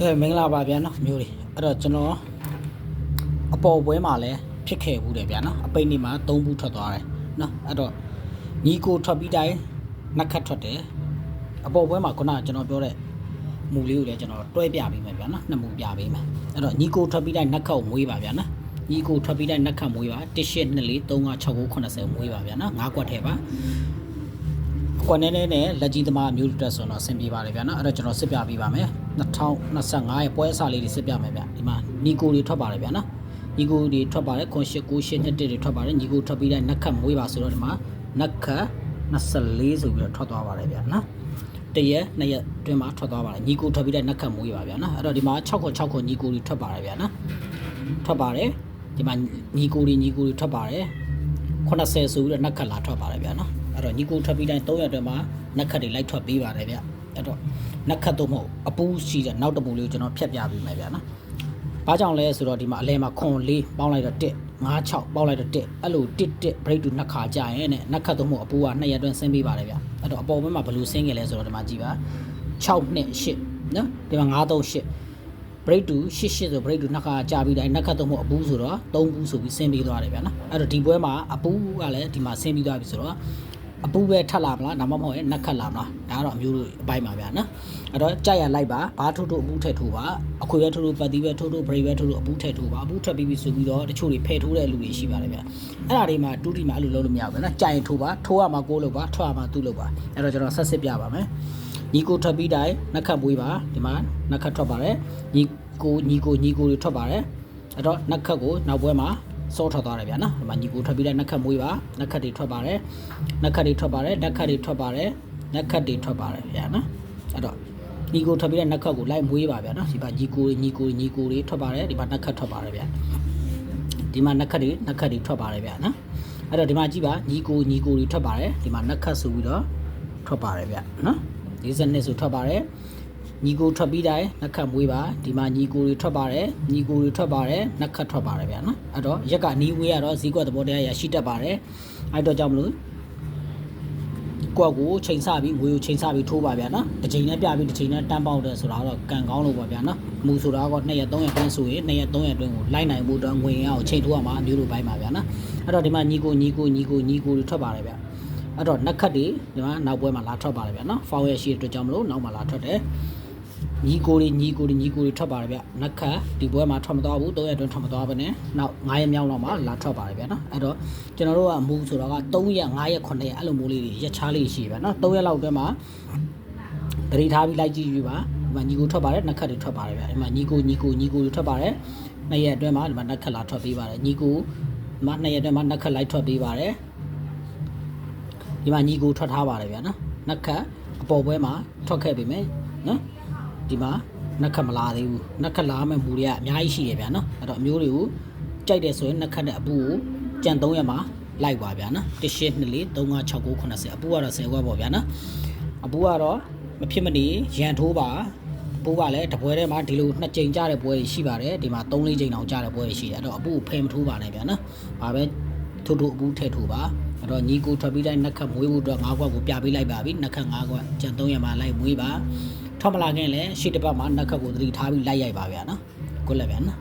ကဲမင်္ဂလာပါဗျာနော်မျိုးတွေအဲ့တော့ကျွန်တော်အပေါ်ပွဲမှာလည်းဖြစ်ခဲ့ဘူးတယ်ဗျာနော်အပိတ်နေမှာ၃ဘူးထွက်သွားတယ်နော်အဲ့တော့ညီကိုထွက်ပြီးတိုင်းနှက်ခတ်ထွက်တယ်အပေါ်ပွဲမှာခုနကကျွန်တော်ပြောတဲ့မူလေးကိုလည်းကျွန်တော်တွဲပြပေးမယ်ဗျာနော်နှစ်မူပြပေးမယ်အဲ့တော့ညီကိုထွက်ပြီးတိုင်းနှက်ခတ်ကိုမွေးပါဗျာနော်ညီကိုထွက်ပြီးတိုင်းနှက်ခတ်မွေးပါ1 8 2 4 3 5 6 9 80မွေးပါဗျာနော်၅ကွက်ထဲပါ ကွန်နဲနဲနဲ့လက်ကြီးသမားမျိုးတက်ဆိုတော့အဆင်ပြေပါတယ်ဗျာနော်အဲ့တော့ကျွန်တော်စစ်ပြပေးပါမယ်2025ရဲ့ပွဲအစားလေးတွေစစ်ပြမယ်ဗျဒီမှာနီကိုတွေထွက်ပါတယ်ဗျာနော်ညီကိုတွေထွက်ပါတယ်ခွန်ရှစ်ကိုရှစ်နှစ်တွေထွက်ပါတယ်ညီကိုထွက်ပြီးတိုင်းနက်ခတ်မွေးပါဆိုတော့ဒီမှာနက်ခတ်24ဆိုပြီးတော့ထွက်သွားပါတယ်ဗျာနော်တရက်နှစ်ရက်တွင်မှာထွက်သွားပါတယ်ညီကိုထွက်ပြီးတိုင်းနက်ခတ်မွေးပါဗျာနော်အဲ့တော့ဒီမှာ6ခွန်6ခွန်ညီကိုတွေထွက်ပါတယ်ဗျာနော်ထွက်ပါတယ်ဒီမှာညီကိုတွေညီကိုတွေထွက်ပါတယ်80ဆိုပြီးတော့နက်ခတ်လာထွက်ပါတယ်ဗျာနော် အဲ့တော့ညီကိုထွက်ပြီးတိုင်း300အတွင်းမှာနက်ခတ်တွေလိုက်ထွက်ပေးပါတယ်ဗျအဲ့တော့နက်ခတ်တော့မဟုတ်အပူးရှိတဲ့နောက်တစ်ပူလေးကိုကျွန်တော်ဖြတ်ပြပေးမယ်ဗျာနော်ဘာကြောင့်လဲဆိုတော့ဒီမှာအလဲမှာခွန်လေးပေါင်းလိုက်တော့1 5 6ပေါင်းလိုက်တော့1အဲ့လို1 1 break to နှစ်ခါကြာရင်နဲ့နက်ခတ်တော့မဟုတ်အပူးက200အတွင်းဆင်းပေးပါတယ်ဗျအဲ့တော့အပေါ်ဘက်မှာဘယ်လိုဆင်းကြလဲဆိုတော့ဒီမှာကြည့်ပါ6နဲ့8နော်ဒီမှာ9 3 8 break to 88ဆို break to နှစ်ခါကြာပြီးတိုင်းနှစ်ခါတော့မဟုတ်အပူးဆိုတော့3ဘူးဆိုပြီးဆင်းပြီးသွားတယ်ဗျာနော်အဲ့တော့ဒီပွဲမှာအပူးကလည်းဒီမှာဆင်းပြီးသွားပြီဆိုတော့ အပူးပဲထပ်လာမလားဒါမှမဟုတ်ရင်နှက်ခတ်လာမလားဒါကတော့အမျိုးတို့အပိုင်းပါဗျာနော်အဲ့တော့ကြက်ရလိုက်ပါဘာထိုးထိုးအပူးထည့်ထိုးပါအခွေပဲထိုးထိုးပတ်သီးပဲထိုးထိုး break ပဲထိုးထိုးအပူးထည့်ထိုးပါအပူးထည့်ပြီးပြီဆိုပြီးတော့တချို့တွေဖယ်ထိုးတဲ့လူတွေရှိပါတယ်ဗျာအဲ့ဒါတွေမှာတူတီမှာအဲ့လိုလုပ်လို့မရဘူးဗျာနော်ကြက်ရင်ထိုးပါထိုးရမှာကိုးလို့ပါထွက်ရမှာသူ့လို့ပါအဲ့တော့ကျွန်တော်ဆက်စစ်ပြပါမယ်ညီကိုထွက်ပြီးတိုင်းနှက်ခတ်ပွေးပါဒီမှာနှက်ခတ်ထွက်ပါတယ်ညီကိုညီကိုညီကိုတွေထွက်ပါတယ်အဲ့တော့နှက်ခတ်ကိုနောက်ပွဲမှာ စောထွက်သွားတယ်ဗျာနော်ဒီမှာညီကိုထွက်ပြီးတဲ့နှက်ခတ်မွေးပါနှက်ခတ်တွေထွက်ပါတယ်နှက်ခတ်တွေထွက်ပါတယ်နှက်ခတ်တွေထွက်ပါတယ်နှက်ခတ်တွေထွက်ပါတယ်ဗျာနော်အဲ့တော့ညီကိုထွက်ပြီးတဲ့နှက်ခတ်ကိုလိုက်မွေးပါဗျာနော်ဒီမှာညီကိုညီကိုညီကိုတွေထွက်ပါတယ်ဒီမှာနှက်ခတ်ထွက်ပါတယ်ဗျာဒီမှာနှက်ခတ်တွေနှက်ခတ်တွေထွက်ပါတယ်ဗျာနော်အဲ့တော့ဒီမှာကြည့်ပါညီကိုညီကိုတွေထွက်ပါတယ်ဒီမှာနှက်ခတ်ဆိုပြီးတော့ထွက်ပါတယ်ဗျာနော်42ဆိုထွက်ပါတယ် ညီကိုထွက်ပြီးတိုင်းနှက်ခတ်မွေးပါဒီမှာညီကိုတွေထွက်ပါတယ်ညီကိုတွေထွက်ပါတယ်နှက်ခတ်ထွက်ပါတယ်ဗျာနော်အဲ့တော့ရက်ကနီးဝေးရတော့ဈေးကွက်သဘောတရားရရှိတတ်ပါတယ်အဲ့တော့ကြောင့်မလို့ကိုယ့်ကိုချိန်ဆပြီးငွေကိုချိန်ဆပြီးထိုးပါဗျာနော်တစ်ချိန်နဲ့ပြပြီးတစ်ချိန်နဲ့တန်းပေါက်တယ်ဆိုတာတော့ကံကောင်းလို့ပါဗျာနော်မူဆိုတာက2ရက်3ရက်တွင်းဆိုရင်2ရက်3ရက်တွင်းကိုလိုက်နိုင်ဖို့တော့ငွေရအောင်ချိန်ထိုးရမှာအမျိုးလိုပိုင်းပါဗျာနော်အဲ့တော့ဒီမှာညီကိုညီကိုညီကိုညီကိုတွေထွက်ပါတယ်ဗျာအဲ့တော့နှက်ခတ်တွေဒီမှာနောက်ပွဲမှာလာထွက်ပါတယ်ဗျာနော်ဖောင်ရရှိတဲ့အတွက်ကြောင့်မလို့နောက်မှာလာထွက်တယ် ညီကိုတွေညီကိုတွေညီကိုတွေထွက်ပါတယ်ဗျနက်ခတ်ဒီပွဲမှာထွက်မသွားဘူး3ရက်အတွင်းထွက်မသွားဘဲနဲ့နောက်9ရက်မြောက်လောက်မှာလာထွက်ပါတယ်ဗျနော်အဲ့တော့ကျွန်တော်တို့ကမူဆိုတော့က3ရက်5ရက်9ရက်အဲ့လိုမျိုးလေးတွေရက်ချားလေးရှိပဲနော်3ရက်လောက်အတွင်းမှာတတိထားပြီးလိုက်ကြည့်ယူပါဒီမှာညီကိုထွက်ပါတယ်နက်ခတ်တွေထွက်ပါတယ်ဗျဒီမှာညီကိုညီကိုညီကိုတွေထွက်ပါတယ်2ရက်အတွင်းမှာဒီမှာနက်ခတ်လာထွက်ပေးပါတယ်ညီကိုဒီမှာ2ရက်အတွင်းမှာနက်ခတ်လိုက်ထွက်ပေးပါတယ်ဒီမှာညီကိုထွက်ထားပါတယ်ဗျနော်နက်ခတ်အပေါ်ပွဲမှာထွက်ခဲ့ပြီမယ်နော် ဒီမှာနှက်ခတ်မလာသေးဘူးနှက်ခတ်လာမဲ့မူတွေကအများကြီးရှိရဗျာနော်အဲ့တော့အမျိုးတွေကိုကြိုက်တယ်ဆိုရင်နှက်ခတ်တဲ့အပူကိုကြံ3ရက်မှာလိုက်ပါဗျာနော်1 8 2 4 3 5 6 9 90အပူကတော့10ခွက်ပေါ့ဗျာနော်အပူကတော့မဖြစ်မနေရန်ထိုးပါအပူကလည်းတပွဲထဲမှာဒီလိုနှစ်ကြိမ်ကြတဲ့ပွဲတွေရှိပါတယ်ဒီမှာ3 4ကြိမ်အောင်ကြတဲ့ပွဲတွေရှိတယ်အဲ့တော့အပူကိုဖယ်မထိုးပါနဲ့ဗျာနော်ဘာပဲထိုးထိုးအပူထည့်ထိုးပါအဲ့တော့ညီကိုထွက်ပြီးတိုင်းနှက်ခတ်မွေးဖို့အတွက်၅ခွက်ကိုပြပေးလိုက်ပါပြီနှက်ခတ်၅ခွက်ကြံ3ရက်မှာလိုက်မွေးပါ ထွက်မလာခင်လည်းရှေ့တစ်ပတ်မှာနှက်ခတ်ကိုသတိထားပြီးလိုက်ရိုက်ပါဗျာနော်ကိုလည်းဗျာနော်